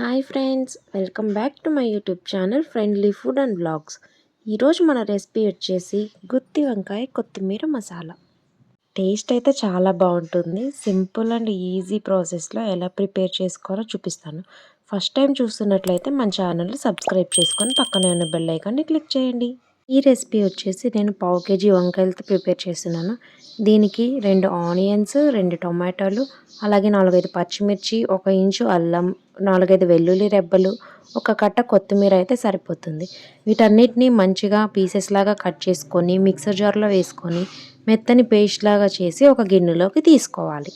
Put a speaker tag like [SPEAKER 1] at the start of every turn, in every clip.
[SPEAKER 1] Hi friends welcome back to my YouTube channel friendly food and blogs. ఈరోజు మన recipe వచ్చేసి గుత్తి వంకాయ కొత్తిమీర మసాలా. టేస్ట్ అయితే చాలా బాగుంటుంది. సింపుల్ అండ్ ఈజీ ప్రాసెస్లో ఎలా ప్రిపేర్ చేసుకోవాలో చూపిస్తాను. ఫస్ట్ టైం చూస్తున్నట్లయితే మన ఛానల్ సబ్స్క్రైబ్ చేసుకొని పక్కనే ఉన్న బెల్ ఐకాన్ని క్లిక్ చేయండి. ఈ రెసిపీ వచ్చేసి నేను పావు కేజీ వంకాయలతో ప్రిపేర్ చేస్తున్నాను. దీనికి రెండు ఆనియన్స్ రెండు టొమాటోలు అలాగే నాలుగైదు పచ్చిమిర్చి ఒక ఇంచు అల్లం నాలుగైదు వెల్లుల్లి రెబ్బలు ఒక కట్ట కొత్తిమీర అయితే సరిపోతుంది. వీటన్నిటిని మంచిగా పీసెస్ లాగా కట్ చేసుకొని మిక్సర్ జార్లో వేసుకొని మెత్తని పేస్ట్ లాగా చేసి ఒక గిన్నెలోకి తీసుకోవాలి.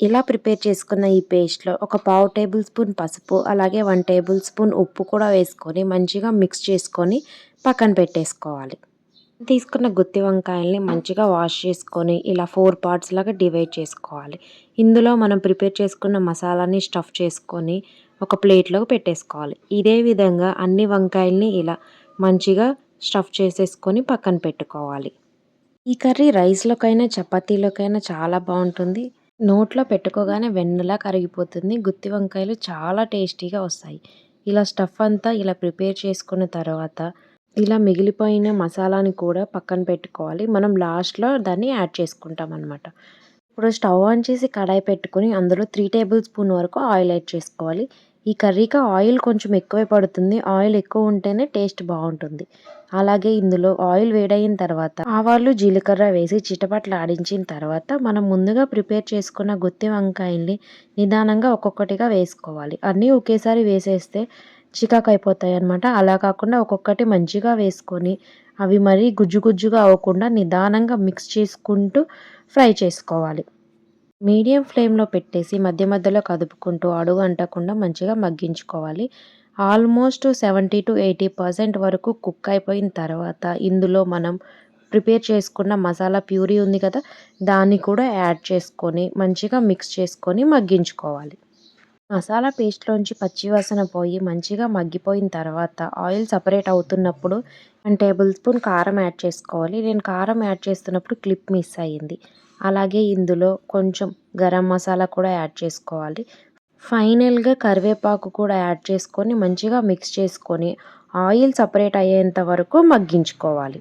[SPEAKER 1] ఇలా ప్రిపేర్ చేసుకున్న ఈ పేస్ట్లో ఒక పావు టేబుల్ స్పూన్ పసుపు అలాగే వన్ టేబుల్ స్పూన్ ఉప్పు కూడా వేసుకొని మంచిగా మిక్స్ చేసుకొని పక్కన పెట్టేసుకోవాలి. తీసుకున్న గుత్తి వంకాయల్ని మంచిగా వాష్ చేసుకొని ఇలా ఫోర్ పార్ట్స్ లాగా డివైడ్ చేసుకోవాలి. ఇందులో మనం ప్రిపేర్ చేసుకున్న మసాలాని స్టఫ్ చేసుకొని ఒక ప్లేట్లోకి పెట్టేసుకోవాలి. ఇదే విధంగా అన్ని వంకాయల్ని ఇలా మంచిగా స్టఫ్ చేసేసుకొని పక్కన పెట్టుకోవాలి. ఈ కర్రీ రైస్లోకైనా చపాతీలోకైనా చాలా బాగుంటుంది. నోట్లో పెట్టుకోగానే వెన్నలా కరిగిపోతుంది. గుత్తి వంకాయలు చాలా టేస్టీగా వస్తాయి. ఇలా స్టఫ్ అంతా ఇలా ప్రిపేర్ చేసుకున్న తర్వాత ఇలా మిగిలిపోయిన మసాలాని కూడా పక్కన పెట్టుకోవాలి. మనం లాస్ట్లో దాన్ని యాడ్ చేసుకుంటాం అనమాట ఇప్పుడు స్టవ్ ఆన్ చేసి కడాయి పెట్టుకుని అందులో త్రీ టేబుల్ స్పూన్ వరకు ఆయిల్ యాడ్ చేసుకోవాలి. ఈ కర్రీకి ఆయిల్ కొంచెం ఎక్కువే పడుతుంది. ఆయిల్ ఎక్కువ ఉంటేనే టేస్ట్ బాగుంటుంది. అలాగే ఇందులో ఆయిల్ వేడైన తర్వాత ఆవాలు జీలకర్ర వేసి చిటపట్లు ఆడించిన తర్వాత మనం ముందుగా ప్రిపేర్ చేసుకున్న గుత్తి వంకాయల్ని నిదానంగా ఒక్కొక్కటిగా వేసుకోవాలి. అన్నీ ఒకేసారి వేసేస్తే చికాకు అయిపోతాయి అనమాట అలా కాకుండా ఒక్కొక్కటి మంచిగా వేసుకొని అవి మరీ గుజ్జు గుజ్జుగా అవ్వకుండా నిదానంగా మిక్స్ చేసుకుంటూ ఫ్రై చేసుకోవాలి. మీడియం ఫ్లేమ్లో పెట్టేసి మధ్య మధ్యలో కదుపుకుంటూ అడుగు అంటకుండా మంచిగా మగ్గించుకోవాలి. Almost seventy to eighty percent వరకు కుక్ అయిపోయిన తర్వాత ఇందులో మనం ప్రిపేర్ చేసుకున్న మసాలా ప్యూరీ ఉంది కదా దాన్ని కూడా యాడ్ చేసుకొని మంచిగా మిక్స్ చేసుకొని మగ్గించుకోవాలి. మసాలా పేస్ట్లోంచి పచ్చివాసన పోయి మంచిగా మగ్గిపోయిన తర్వాత ఆయిల్ సపరేట్ అవుతున్నప్పుడు వన్ టేబుల్ స్పూన్ కారం యాడ్ చేసుకోవాలి. నేను కారం యాడ్ చేస్తున్నప్పుడు క్లిప్ మిస్ అయ్యింది. అలాగే ఇందులో కొంచెం గరం మసాలా కూడా యాడ్ చేసుకోవాలి. ఫైనల్గా కరివేపాకు కూడా యాడ్ చేసుకొని మంచిగా మిక్స్ చేసుకొని ఆయిల్ సపరేట్ అయ్యేంత వరకు మగ్గించుకోవాలి.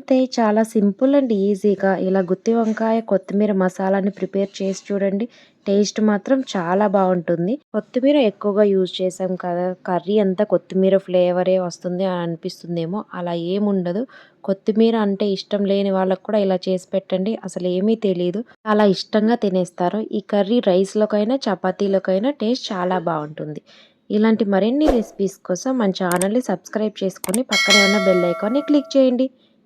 [SPEAKER 1] అంతే చాలా సింపుల్ అండ్ ఈజీగా. ఇలా గుత్తి వంకాయ కొత్తిమీర మసాలాని ప్రిపేర్ చేసి చూడండి. టేస్ట్ మాత్రం చాలా బాగుంటుంది. కొత్తిమీర ఎక్కువగా యూజ్ చేసాం కదా కర్రీ అంతా కొత్తిమీర ఫ్లేవరే వస్తుంది అని అనిపిస్తుందేమో. అలా ఏముండదు. కొత్తిమీర అంటే ఇష్టం లేని వాళ్ళకు కూడా ఇలా చేసి పెట్టండి. అసలు ఏమీ తెలియదు అలా ఇష్టంగా తినేస్తారు. ఈ కర్రీ రైస్లోకైనా చపాతీలోకైనా టేస్ట్ చాలా బాగుంటుంది. ఇలాంటి మరిన్ని రెసిపీస్ కోసం మన ఛానల్ని సబ్స్క్రైబ్ చేసుకొని పక్కనే ఉన్న బెల్ ఐకాన్ని క్లిక్ చేయండి.